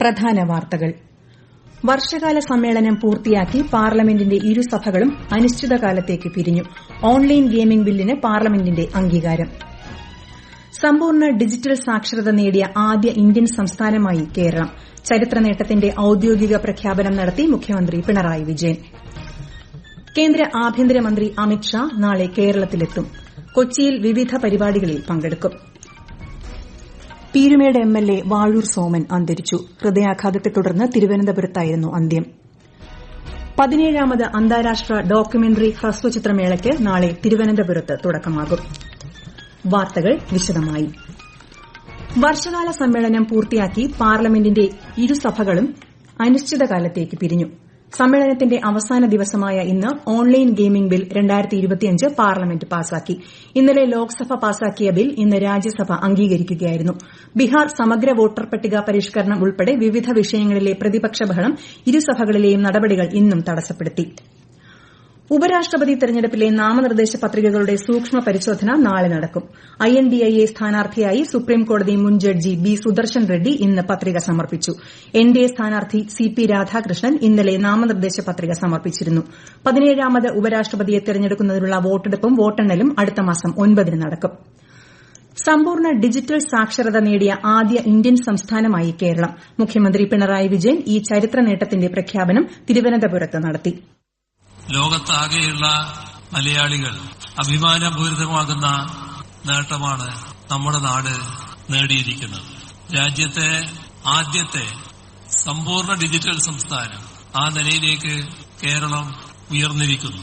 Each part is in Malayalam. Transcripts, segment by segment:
പ്രധാന വാർത്തകൾ. വർഷകാല സമ്മേളനം പൂർത്തിയാക്കി പാർലമെന്റിന്റെ ഇരുസഭകളും അനിശ്ചിതകാലത്തേക്ക് പിരിഞ്ഞു. ഓൺലൈൻ ഗെയിമിംഗ് ബില്ലിന് പാർലമെന്റിന്റെ അംഗീകാരം. സമ്പൂർണ ഡിജിറ്റൽ സാക്ഷരത നേടിയ ആദ്യ ഇന്ത്യൻ സംസ്ഥാനമായി കേരളം. ചരിത്ര നേട്ടത്തിന്റെ ഔദ്യോഗിക പ്രഖ്യാപനം നടത്തി മുഖ്യമന്ത്രി പിണറായി വിജയൻ. കേന്ദ്ര ആഭ്യന്തരമന്ത്രി അമിത്ഷാ നാളെ കേരളത്തിലെത്തും. കൊച്ചിയിൽ വിവിധ പരിപാടികളിൽ പങ്കെടുക്കും. Peerumedu M L A Vazhoor Soman അന്തരിച്ചു. ഹൃദയാഘാതത്തെ തുടർന്ന് തിരുവനന്തപുരത്തായിരുന്നു അന്ത്യം. പതിനേഴാമത് അന്താരാഷ്ട്ര ഡോക്യുമെന്ററി ഹ്രസ്വചിത്രമേളയ്ക്ക് നാളെ തിരുവനന്തപുരത്ത് തുടക്കമാകും. വാർത്തകൾ വിശദമായി. വർഷകാല സമ്മേളനം പൂർത്തിയാക്കി പാർലമെന്റിന്റെ ഇരുസഭകളും അനിശ്ചിതകാലത്തേക്ക് പിരിഞ്ഞു. സമ്മേളനത്തിന്റെ അവസാന ദിവസമായ ഇന്ന് ഓൺലൈൻ ഗെയിമിംഗ് ബിൽ പാർലമെന്റ് പാസാക്കി. ഇന്നലെ ലോക്സഭ പാസാക്കിയ ബിൽ ഇന്ന് രാജ്യസഭ അംഗീകരിക്കുകയായിരുന്നു. ബീഹാർ സമഗ്ര വോട്ടർ പട്ടിക പരിഷ്കരണം ഉൾപ്പെടെ വിവിധ വിഷയങ്ങളിലെ പ്രതിപക്ഷ ബഹളം ഇരുസഭകളിലെയും നടപടികൾ ഇന്നും തടസ്സപ്പെടുത്തി. ഉപരാഷ്ട്രപതി തെരഞ്ഞെടുപ്പിലെ നാമനിർദ്ദേശ പത്രികകളുടെ സൂക്ഷ്മ പരിശോധന നാളെ നടക്കും. I N D A A സ്ഥാനാർത്ഥിയായി സുപ്രീംകോടതി മുൻ ജഡ്ജി ബി സുദർശൻ റെഡ്ഡി ഇന്ന് പത്രിക സമർപ്പിച്ചു. എൻ ഡി എ സ്ഥാനാർത്ഥി സി പി രാധാകൃഷ്ണൻ ഇന്നലെ നാമനിർദ്ദേശ പത്രിക സമർപ്പിച്ചിരുന്നു. പതിനേഴാമത് ഉപരാഷ്ട്രപതിയെ തെരഞ്ഞെടുക്കുന്നതിനുള്ള വോട്ടെടുപ്പും വോട്ടെണ്ണലും അടുത്ത മാസം ഒൻപതിന് നടക്കും. സമ്പൂർണ ഡിജിറ്റൽ സാക്ഷരത നേടിയ ആദ്യ ഇന്ത്യൻ സംസ്ഥാനമായി കേരളം. മുഖ്യമന്ത്രി പിണറായി വിജയൻ ഈ ചരിത്ര നേട്ടത്തിന്റെ പ്രഖ്യാപനം തിരുവനന്തപുരത്ത് നടത്തി. ലോകത്താകെയുള്ള മലയാളികൾ അഭിമാനപൂരിതമാകുന്ന നേട്ടമാണ് നമ്മുടെ നാട് നേടിയിരിക്കുന്നത്. രാജ്യത്തെ ആദ്യത്തെ സമ്പൂർണ ഡിജിറ്റൽ സംസ്ഥാനം ആ നിലയിലേക്ക് കേരളം ഉയർന്നിരിക്കുന്നു.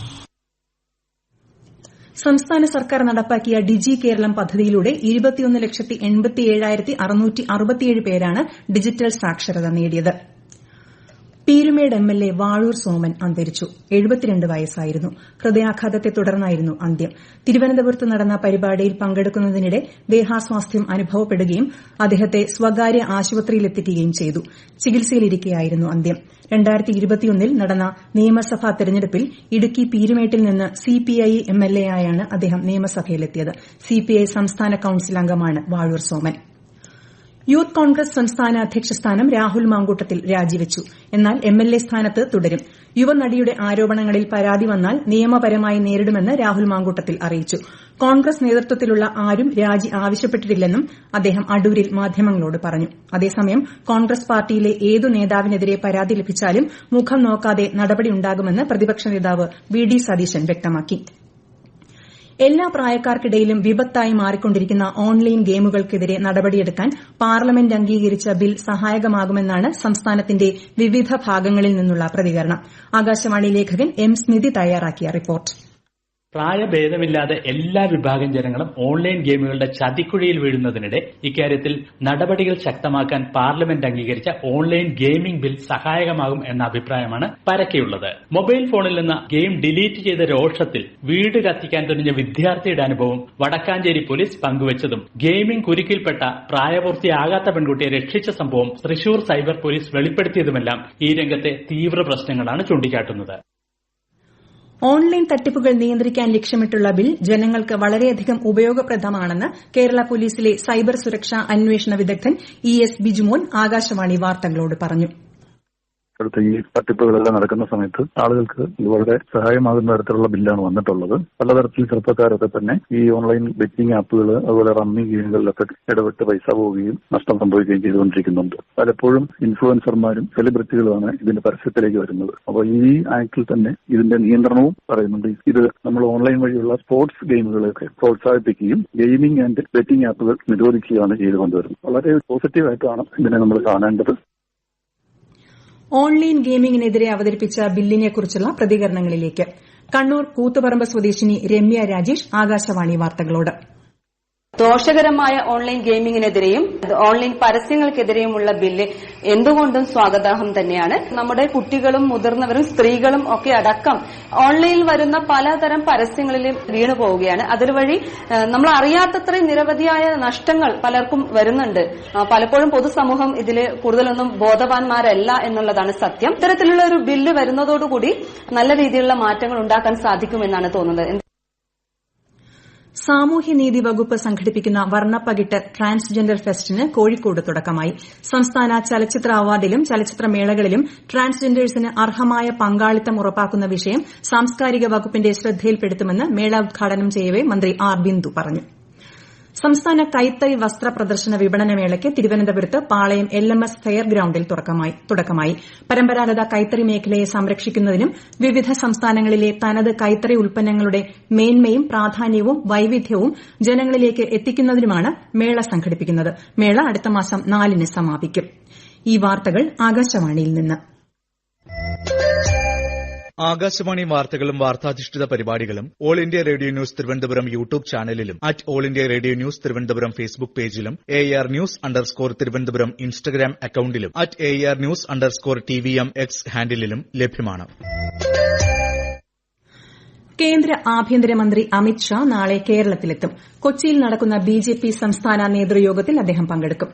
സംസ്ഥാന സർക്കാർ നടപ്പാക്കിയ ഡിജി കേരളം പദ്ധതിയിലൂടെ ഇരുപത്തിയൊന്ന് ലക്ഷത്തി എൺപത്തിയേഴായിരത്തി അറുന്നൂറ്റി അറുപത്തിയേഴ് പേരാണ് ഡിജിറ്റൽ സാക്ഷരത നേടിയത്. Peerumedu M L A Vazhoor Soman അന്തരിച്ചു. എഴുപത്തിരണ്ട് വയസ്സായിരുന്നു. ഹൃദയാഘാതത്തെ തുടർന്നായിരുന്നു അന്ത്യം. തിരുവനന്തപുരത്ത് നടന്ന പരിപാടിയിൽ പങ്കെടുക്കുന്നതിനിടെ ദേഹാസ്വാസ്ഥ്യം അനുഭവപ്പെടുകയും അദ്ദേഹത്തെ സ്വകാര്യ ആശുപത്രിയിലെത്തിക്കുകയും ചെയ്തു. ചികിത്സയിലിരിക്കെയായിരുന്നു അന്ത്യം. നടന്ന നിയമസഭാ തെരഞ്ഞെടുപ്പിൽ ഇടുക്കി പീരുമേട്ടിൽ നിന്ന് സിപിഐ എംഎൽഎയായാണ് അദ്ദേഹം നിയമസഭയിലെത്തിയത്. സിപിഐ സംസ്ഥാന കൌൺസിൽ അംഗമാണ് വാഴൂർ സോമൻ. യൂത്ത് കോൺഗ്രസ് സംസ്ഥാന അധ്യക്ഷ സ്ഥാനം രാഹുൽ മാങ്കൂട്ടത്തിൽ രാജിവച്ചു. എന്നാൽ എംഎൽഎ സ്ഥാനത്ത് തുടരും. യുവനടിയുടെ ആരോപണങ്ങളിൽ പരാതി വന്നാൽ നിയമപരമായി നേരിടുമെന്ന് രാഹുൽ മാങ്കൂട്ടത്തിൽ അറിയിച്ചു. കോൺഗ്രസ് നേതൃത്വത്തിലുള്ള ആരും രാജി ആവശ്യപ്പെട്ടിട്ടില്ലെന്നും അദ്ദേഹം അടൂരിൽ മാധ്യമങ്ങളോട് പറഞ്ഞു. അതേസമയം കോൺഗ്രസ് പാർട്ടിയിലെ ഏതു നേതാവിനെതിരെ പരാതി ലഭിച്ചാലും മുഖം നോക്കാതെ നടപടിയുണ്ടാകുമെന്ന് പ്രതിപക്ഷ നേതാവ് വി ഡി സതീശൻ വ്യക്തമാക്കി. എല്ലാ പ്രായക്കാർക്കിടയിലും വിപത്തായി മാറിക്കൊണ്ടിരിക്കുന്ന ഓൺലൈൻ ഗെയിമുകൾക്കെതിരെ നടപടിയെടുക്കാൻ പാർലമെന്റ് അംഗീകരിച്ച ബിൽ സഹായകമാകുമെന്നാണ് സംസ്ഥാനത്തിന്റെ വിവിധ ഭാഗങ്ങളിൽ നിന്നുള്ള പ്രതികരണം. ആകാശവാണി ലേഖകൻ എം സ്മിതി തയ്യാറാക്കിയ റിപ്പോർട്ട്. പ്രായഭേദമില്ലാതെ എല്ലാ വിഭാഗം ജനങ്ങളും ഓൺലൈൻ ഗെയിമുകളുടെ ചതിക്കുഴിയിൽ വീഴുന്നതിനിടെ ഇക്കാര്യത്തിൽ നടപടികൾ ശക്തമാക്കാൻ പാർലമെന്റ് അംഗീകരിച്ച ഓൺലൈൻ ഗെയിമിംഗ് ബിൽ സഹായകമാകും എന്ന അഭിപ്രായമാണ് പരക്കെയുള്ളത്. മൊബൈൽ ഫോണിൽ നിന്ന് ഗെയിം ഡിലീറ്റ് ചെയ്ത രോഷത്തിൽ വീട് കത്തിക്കാൻ തുനിഞ്ഞ വിദ്യാർത്ഥിയുടെ അനുഭവം വടക്കാഞ്ചേരി പോലീസ് പങ്കുവച്ചതും ഗെയിമിംഗ് കുരുക്കിൽപ്പെട്ട പ്രായപൂർത്തിയാകാത്ത പെൺകുട്ടിയെ രക്ഷിച്ച സംഭവം തൃശൂർ സൈബർ പോലീസ് വെളിപ്പെടുത്തിയതുമെല്ലാം ഈ രംഗത്തെ തീവ്ര പ്രശ്നങ്ങളാണ് ചൂണ്ടിക്കാട്ടുന്നത്. ഓൺലൈൻ തട്ടിപ്പുകൾ നിയന്ത്രിക്കാൻ ലക്ഷ്യമിട്ടുള്ള ബിൽ ജനങ്ങൾക്ക് വളരെയധികം ഉപയോഗപ്രദമാണെന്ന് കേരള പോലീസിലെ സൈബർ സുരക്ഷാ അന്വേഷണ വിദഗ്ധൻ ഇ എസ് ബിജുമോൻ ആകാശവാണി വാർത്തകളോട് പറഞ്ഞു ഇപ്പോഴത്തെ ഈ തട്ടിപ്പുകളെല്ലാം നടക്കുന്ന സമയത്ത് ആളുകൾക്ക് വളരെ സഹായമാകുന്ന തരത്തിലുള്ള ബില്ലാണ് വന്നിട്ടുള്ളത്. പലതരത്തിൽ ചെറുപ്പക്കാരൊക്കെ തന്നെ ഈ ഓൺലൈൻ ബെറ്റിംഗ് ആപ്പുകൾ അതുപോലെ റമ്മി ഗെയിമുകളിലൊക്കെ ഇടപെട്ട് പൈസ പോവുകയും നഷ്ടം സംഭവിക്കുകയും ചെയ്തുകൊണ്ടിരിക്കുന്നുണ്ട്. പലപ്പോഴും ഇൻഫ്ലുവൻസർമാരും സെലിബ്രിറ്റികളുമാണ് ഇതിന്റെ പരസ്യത്തിലേക്ക് വരുന്നത്. അപ്പോൾ ഈ ആക്ടിൽ തന്നെ ഇതിന്റെ നിയന്ത്രണവും പറയുന്നുണ്ട്. ഇത് നമ്മൾ ഓൺലൈൻ വഴിയുള്ള സ്പോർട്സ് ഗെയിമുകളൊക്കെ പ്രോത്സാഹിപ്പിക്കുകയും ഗെയിമിംഗ് ആൻഡ് ബെറ്റിംഗ് ആപ്പുകൾ നിരോധിക്കുകയാണ് ചെയ്തു കൊണ്ടുവരുന്നത് വളരെ പോസിറ്റീവായിട്ടാണ് ഇതിനെ നമ്മൾ കാണേണ്ടത്. ഓൺലൈൻ ഗെയിമിംഗിനെതിരെ അവതരിപ്പിച്ച ബില്ലിനെക്കുറിച്ചുള്ള പ്രതികരണങ്ങളിലേക്ക്. കണ്ണൂർ കൂത്തുപറമ്പ് സ്വദേശിനി രമ്യ രാജേഷ് ആകാശവാണി വാർത്തകളോട്. ദോഷകരമായ ഓൺലൈൻ ഗെയിമിങ്ങിനെതിരെയും ഓൺലൈൻ പരസ്യങ്ങൾക്കെതിരെയുമുള്ള ബില്ല് എന്തുകൊണ്ടും സ്വാഗതാർഹം തന്നെയാണ്. നമ്മുടെ കുട്ടികളും മുതിർന്നവരും സ്ത്രീകളും ഒക്കെ അടക്കം ഓൺലൈനിൽ വരുന്ന പലതരം പരസ്യങ്ങളിൽ വീണു പോവുകയാണ്. അതുവഴി നമ്മൾ അറിയാത്തത്രയും നിരവധിയായ നഷ്ടങ്ങൾ പലർക്കും വരുന്നുണ്ട്. പലപ്പോഴും പൊതുസമൂഹം ഇതിൽ കൂടുതലൊന്നും ബോധവാന്മാരല്ല എന്നുള്ളതാണ് സത്യം. ഇത്തരത്തിലുള്ള ഒരു ബില്ല് വരുന്നതോടുകൂടി നല്ല രീതിയിലുള്ള മാറ്റങ്ങൾ ഉണ്ടാക്കാൻ സാധിക്കുമെന്നാണ് തോന്നുന്നത്. സാമൂഹ്യനീതി വകുപ്പ് സംഘടിപ്പിക്കുന്ന വർണപ്പകിട്ട് ട്രാൻസ്ജെൻഡർ ഫെസ്റ്റിന് കോഴിക്കോട് തുടക്കമായി. സംസ്ഥാന ചലച്ചിത്ര അവാർഡിലും ചലച്ചിത്രമേളകളിലും ട്രാൻസ്ജെൻഡേഴ്സിന് അർഹമായ പങ്കാളിത്തം ഉറപ്പാക്കുന്ന വിഷയം സാംസ്കാരിക വകുപ്പിന്റെ ശ്രദ്ധയിൽപ്പെടുത്തുമെന്ന് മേള ഉദ്ഘാടനം ചെയ്യവേ മന്ത്രി ആർ ബിന്ദു പറഞ്ഞു. സംസ്ഥാന കൈത്തറി വസ്ത്ര പ്രദർശന വിപണന മേളയ്ക്ക് തിരുവനന്തപുരത്ത് Palayam L M S fair ഗ്രൌണ്ടിൽ തുടക്കമായി പരമ്പരാഗത കൈത്തറി മേഖലയെ സംരക്ഷിക്കുന്നതിനും വിവിധ സംസ്ഥാനങ്ങളിലെ തനത് കൈത്തറി ഉൽപ്പന്നങ്ങളുടെ മേന്മയും പ്രാധാന്യവും വൈവിധ്യവും ജനങ്ങളിലേക്ക് എത്തിക്കുന്നതിനുമാണ് മേള സംഘടിപ്പിക്കുന്നത്. മേള അടുത്ത മാസം നാലിന് സമാപിക്കും. ആകാശവാണി വാർത്തകളും വാർത്താധിഷ്ഠിത പരിപാടികളും All India Radio News Thiruvananthapuram YouTube ചാനലിലും at All India Radio News Thiruvananthapuram Facebook പേജിലും A R news underscore Thiruvananthapuram Instagram അക്കൌണ്ടിലും at A R news underscore T V M X ഹാൻഡിലും ലഭ്യമാണ്. കേന്ദ്ര ആഭ്യന്തരമന്ത്രി അമിത് ഷാ നാളെ കേരളത്തിലെത്തും. കൊച്ചിയിൽ നടക്കുന്ന ബിജെപി സംസ്ഥാന നേതൃയോഗത്തിൽ അദ്ദേഹം പങ്കെടുക്കും.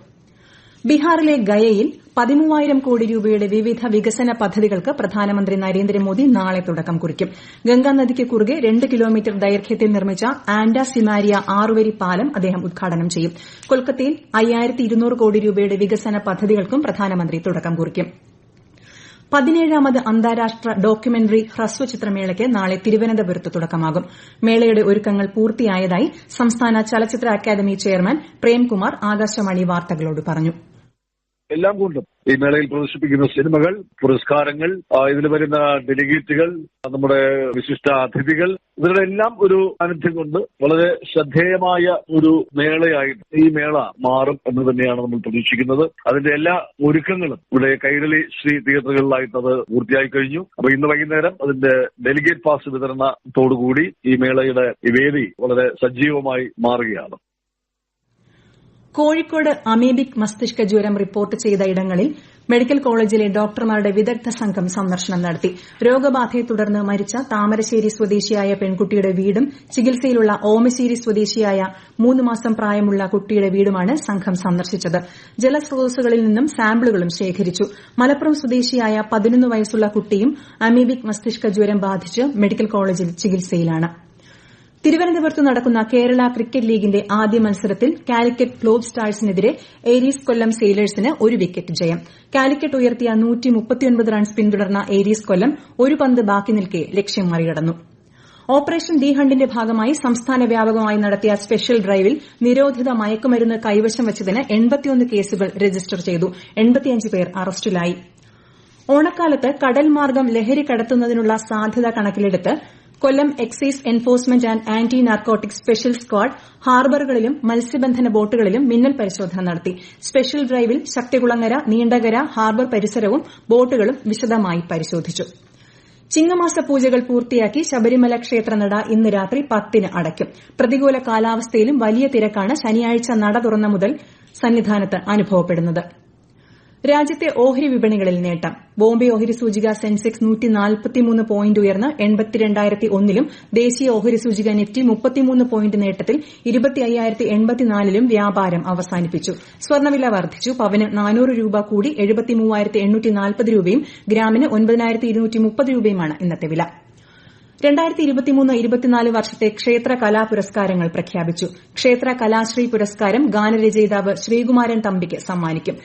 ബീഹാറിലെ ഗയയിൽ പതിമൂവായിരം കോടി രൂപയുടെ വിവിധ വികസന പദ്ധതികൾക്ക് പ്രധാനമന്ത്രി നരേന്ദ്രമോദി നാളെ തുടക്കം കുറിക്കും. ഗംഗാനദിക്ക് കുറുകെ രണ്ട് കിലോമീറ്റർ ദൈർഘ്യത്തിൽ നിർമ്മിച്ച ആൻഡ സിമാരിയ ആറുവരി പാലം അദ്ദേഹം ഉദ്ഘാടനം ചെയ്യും. കൊൽക്കത്തയിൽ അയ്യായിരത്തി കോടി രൂപയുടെ വികസന പദ്ധതികൾക്കും പ്രധാനമന്ത്രി തുടക്കം കുറിക്കും. പതിനേഴാമത് അന്താരാഷ്ട്ര ഡോക്യുമെന്ററി ഹ്രസ്വചിത്രമേളയ്ക്ക് നാളെ തിരുവനന്തപുരത്ത് തുടക്കമാകും. മേളയുടെ ഒരുക്കങ്ങൾ പൂർത്തിയായതായി സംസ്ഥാന ചലച്ചിത്ര അക്കാദമി ചെയർമാൻ പ്രേംകുമാർ ആകാശവാണി വാർത്തകളോട് പറഞ്ഞു. എല്ലാം കൊണ്ടും ഈ മേളയിൽ പ്രദർശിപ്പിക്കുന്ന സിനിമകൾ പുരസ്കാരങ്ങൾ ഇതിൽ വരുന്ന ഡെലിഗേറ്റുകൾ നമ്മുടെ വിശിഷ്ട അതിഥികൾ ഇവരുടെ എല്ലാം ഒരു സാന്നിധ്യം കൊണ്ട് വളരെ ശ്രദ്ധേയമായ ഒരു മേളയായിട്ട് ഈ മേള മാറും എന്ന് തന്നെയാണ് നമ്മൾ പ്രതീക്ഷിക്കുന്നത്. അതിന്റെ എല്ലാ ഒരുക്കങ്ങളും ഇവിടെ കൈരളി ശ്രീ തിയേറ്ററുകളിലായിട്ട് അത് പൂർത്തിയായി കഴിഞ്ഞു. അപ്പൊ ഇന്ന് വൈകുന്നേരം അതിന്റെ ഡെലിഗേറ്റ് പാസ് വിതരണത്തോടുകൂടി ഈ മേളയുടെ വേദി വളരെ സജീവമായി മാറുകയാണ്. കോഴിക്കോട് അമീബിക് മസ്തിഷ്ക ജ്വരം റിപ്പോർട്ട് ചെയ്ത ഇടങ്ങളിൽ മെഡിക്കൽ കോളേജിലെ ഡോക്ടർമാരുടെ വിദഗ്ധ സംഘം സന്ദർശനം നടത്തി. രോഗബാധയെ തുടർന്ന് മരിച്ച താമരശ്ശേരി സ്വദേശിയായ പെൺകുട്ടിയുടെ വീടും ചികിത്സയിലുള്ള ഓമശ്ശേരി സ്വദേശിയായ മൂന്ന് മാസം പ്രായമുള്ള കുട്ടിയുടെ വീടുമാണ് സംഘം സന്ദർശിച്ചത്. ജലസ്രോതസ്സുകളിൽ നിന്നും സാമ്പിളുകളും ശേഖരിച്ചു. മലപ്പുറം സ്വദേശിയായ പതിനൊന്ന് വയസ്സുള്ള കുട്ടിയും അമീബിക് മസ്തിഷ്ക ജ്വരം ബാധിച്ച് മെഡിക്കൽ കോളേജിൽ ചികിത്സയിലാണ്. തിരുവനന്തപുരത്ത് നടക്കുന്ന കേരള ക്രിക്കറ്റ് ലീഗിന്റെ ആദ്യ മത്സരത്തിൽ കാലിക്കറ്റ് ഗ്ലോബ് സ്റ്റാഴ്സിനെതിരെ ഏരീസ് കൊല്ലം സെയിലേഴ്സിന് ഒരു വിക്കറ്റ് ജയം. കാലിക്കറ്റ് ഉയർത്തിയ റൺസ് പിന്തുടർന്ന ഏരീസ് കൊല്ലം ഒരു പന്ത് ബാക്കി നിൽക്കെ ലക്ഷ്യം മറികടന്നു. ഓപ്പറേഷൻ ഡി ഹണ്ടിന്റെ ഭാഗമായി സംസ്ഥാന വ്യാപകമായി നടത്തിയ സ്പെഷ്യൽ ഡ്രൈവിൽ നിരോധിത മയക്കുമരുന്ന് കൈവശം വച്ചതിന് കേസുകൾ രജിസ്റ്റർ ചെയ്തു. പേർ അറസ്റ്റിലായി. ഓണക്കാലത്ത് കടൽമാർഗം ലഹരി കടത്തുന്നതിനുള്ള സാധ്യത കണക്കിലെടുത്ത് Kollam excise enforcement and anti narcotic special squad ഹാർബറുകളിലും മത്സ്യബന്ധന ബോട്ടുകളിലും മിന്നൽ പരിശോധന നടത്തി. സ്പെഷ്യൽ ഡ്രൈവിൽ ശക്തികുളങ്ങര നീണ്ടകര ഹാർബർ പരിസരവും ബോട്ടുകളും വിശദമായി പരിശോധിച്ചു. ചിങ്ങമാസ പൂജകൾ പൂർത്തിയാക്കി ശബരിമല ക്ഷേത്രനട ഇന്ന് രാത്രി പത്തിന് അടയ്ക്കും. പ്രതികൂല കാലാവസ്ഥയിലും വലിയ തിരക്കാണ് ശനിയാഴ്ച നട തുറന്ന മുതൽ സന്നിധാനത്ത് അനുഭവപ്പെടുന്നത്. രാജ്യത്തെ ഓഹരി വിപണികളിൽ നേട്ടം. ബോംബെ ഓഹരി സൂചിക സെൻസെക്സ് പോയിന്റ് ഉയർന്ന് ലും ദേശീയ ഓഹരി സൂചിക നിഫ്റ്റി പോയിന്റ് നേട്ടത്തിൽ ലും വ്യാപാരം അവസാനിപ്പിച്ചു. സ്വർണവില വർദ്ധിച്ചു. പവന് രൂപ കൂടി രൂപയും ഗ്രാമിന് രൂപയുമാണ് ഇന്നത്തെ വില. വർഷത്തെ ക്ഷേത്ര കലാ പുരസ്കാരങ്ങൾ പ്രഖ്യാപിച്ചു. ക്ഷേത്ര കലാശ്രീ പുരസ്കാരം ഗാനരചയിതാവ് ശ്രീകുമാരൻ തമ്പിക്ക് സമ്മാനിക്കും.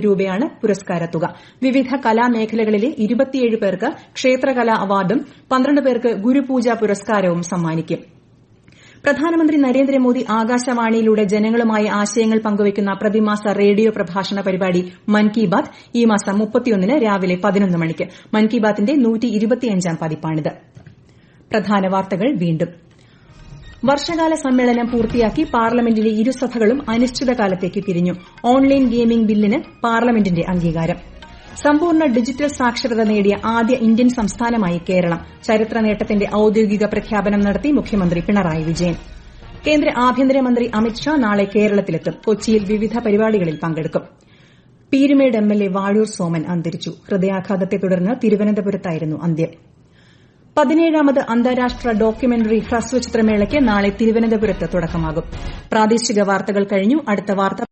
രൂപയാണ് പുരസ്കാരത്തുക വിവിധ കലാമേഖലകളിലെ പേർക്ക് ക്ഷേത്രകലാ അവാർഡും പേർക്ക് ഗുരുപൂജ പുരസ്കാരവും സമ്മാനിക്കും. പ്രധാനമന്ത്രി നരേന്ദ്രമോദി ആകാശവാണിയിലൂടെ ജനങ്ങളുമായി ആശയങ്ങൾ പങ്കുവയ്ക്കുന്ന പ്രതിമാസ റേഡിയോ പ്രഭാഷണ പരിപാടി മൻ കി ബാത് ഈ മാസം മുപ്പത്തിയൊന്നിന് രാവിലെ മണിക്ക്. മൻ കി ബാത്തിന്റെ വർഷകാല സമ്മേളനം പൂർത്തിയാക്കി പാർലമെന്റിലെ ഇരുസഭകളും അനിശ്ചിതകാലത്തേക്ക് പിരിഞ്ഞു ഓൺലൈൻ ഗെയിമിംഗ് ബില്ലിന് പാർലമെന്റിന്റെ അംഗീകാരം. സമ്പൂർണ ഡിജിറ്റൽ സാക്ഷരത നേടിയ ആദ്യ ഇന്ത്യൻ സംസ്ഥാനമായി കേരളം. ചരിത്ര നേട്ടത്തിന്റെ ഔദ്യോഗിക പ്രഖ്യാപനം നടത്തി മുഖ്യമന്ത്രി പിണറായി വിജയൻ. കേന്ദ്ര ആഭ്യന്തരമന്ത്രി അമിത്ഷാ നാളെ കേരളത്തിലെത്തും. കൊച്ചിയിൽ വിവിധ പരിപാടികളിൽ പങ്കെടുക്കും. Peerumedu M L A Vazhoor Soman അന്തരിച്ചു. ഹൃദയാഘാതത്തെ തുടർന്ന് തിരുവനന്തപുരത്തായിരുന്നു അന്ത്യം. പതിനേഴാമത് അന്താരാഷ്ട്ര ഡോക്യുമെന്ററി ഹ്രസ്വചിത്രമേളയ്ക്ക് നാളെ തിരുവനന്തപുരത്ത് തുടക്കമാകും. പ്രാദേശിക വാർത്തകൾ കഴിഞ്ഞു. അടുത്ത വാർത്ത